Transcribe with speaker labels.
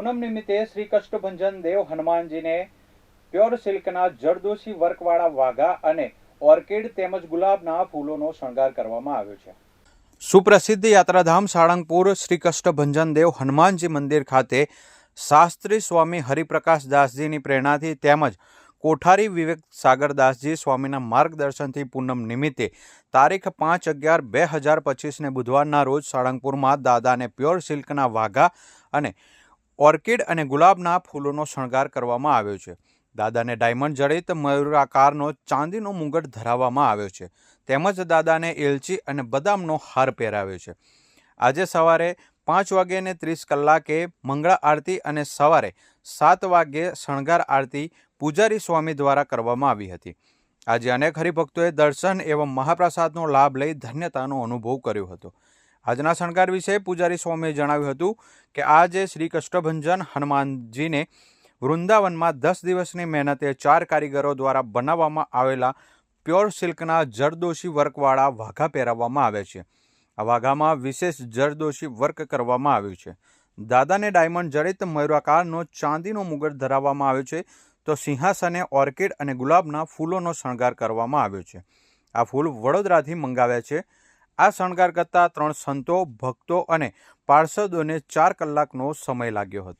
Speaker 1: પૂનમ નિમિત્તે શ્રી કષ્ટભંજન દેવ હનુમાનજીને પ્યોર સિલ્કના જરદોશી વર્કવાળા વાઘા અને ઓર્કિડ તેમજ ગુલાબના ફૂલોનો શણગાર કરવામાં આવ્યો છે. સુપ્રસિદ્ધ યાત્રાધામ સાળંગપુર શ્રી કષ્ટભંજન દેવ હનુમાનજી મંદિર ખાતે શાસ્ત્રી સ્વામી હરિપ્રકાશ દાસજીની પ્રેરણાથી તેમજ કોઠારી વિવેક સાગરદાસજી સ્વામીના માર્ગદર્શનથી પૂનમ નિમિત્તે તારીખ પાંચ અગિયાર બે હજાર પચીસને બુધવારના રોજ સાળંગપુરમાં દાદાને પ્યોર સિલ્કના વાઘા અને ઓર્કિડ અને ગુલાબના ફૂલોનો શણગાર કરવામાં આવ્યો છે. દાદાને ડાયમંડ જડિત મયુરાકારનો ચાંદીનો મુગટ ધરાવવામાં આવ્યો છે. તેમજ દાદાને એલચી અને બદામનો હાર પહેરાવ્યો છે. આજે સવારે પાંચ વાગ્યે ને ત્રીસ કલાકે મંગળા આરતી અને સવારે સાત વાગ્યે શણગાર આરતી પૂજારી સ્વામી દ્વારા કરવામાં આવી હતી. આજે અનેક હરિભક્તોએ દર્શન એવં મહાપ્રસાદનો લાભ લઈ ધન્યતાનો અનુભવ કર્યો હતો. આજના શણગાર વિશે પૂજારી સ્વામીએ જણાવ્યું હતું કે આજે શ્રી કષ્ટભંજન હનુમાનજીને વૃંદાવનમાં દસ દિવસની મહેનતે ચાર કારીગરો દ્વારા બનાવવામાં આવેલા પ્યોર સિલ્કના જરદોશી વર્કવાળા વાઘા પહેરાવવામાં આવે છે. આ વાઘામાં વિશેષ જરદોશી વર્ક કરવામાં આવ્યું છે. દાદાને ડાયમંડ જડિત મયુરાકારનો ચાંદીનો મુગટ ધરાવવામાં આવ્યો છે તો સિંહાસને ઓર્કિડ અને ગુલાબના ફૂલોનો શણગાર કરવામાં આવ્યો છે. આ ફૂલ વડોદરાથી મંગાવ્યા છે આ શણગાર કરતા ત્રણ સંતો ભક્તો અને પાર્ષદોને ચાર કલાકનો સમય લાગ્યો હતો.